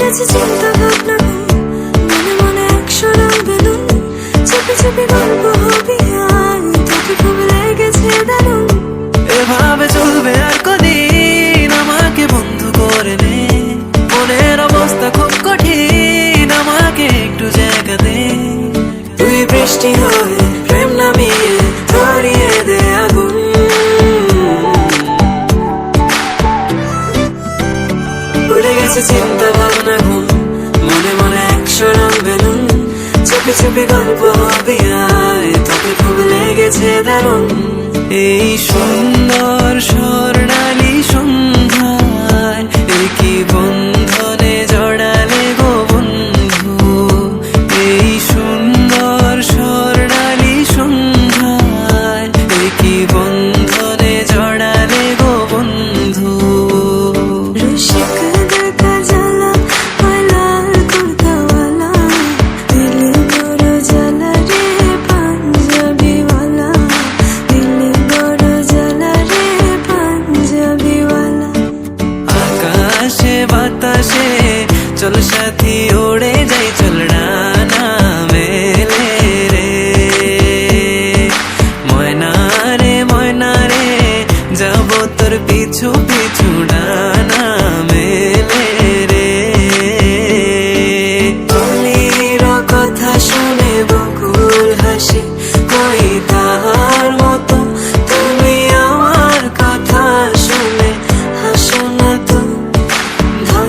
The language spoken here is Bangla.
গেছে চিন্তা ভাবনা মনে মনে একশো বেলুন চেপে চেপে গল্প হবি। বৃষ্টি হয়ে, প্রেম নামিয়ে ধরিয়ে দে আগুন। উড়ে গেছে চিন্তা ভাবনা ঘুম মনে মনে একশো রং বেলুন, চোখে চোখে গল্প হবে আয় তোকে খুব লেগেছে দারুণ এই সুন্দর স্বর্ণালী বন্ধনে জড়ালে গো বন্ধু। রসিক দেখা জ্বালা লাল কুর্তাওয়ালা দিলি বড় জ্বালা রে পাঞ্জাবিওয়ালা দিলি বড় জ্বালা রে পাঞ্জাবিওয়ালা আকাশে বাতাসে চল সাথী ওড়ে যাই তোর পিছু পিছু ডানা মেলে রে। চলির কথা শুনে বকুল হাসি কই তার মতো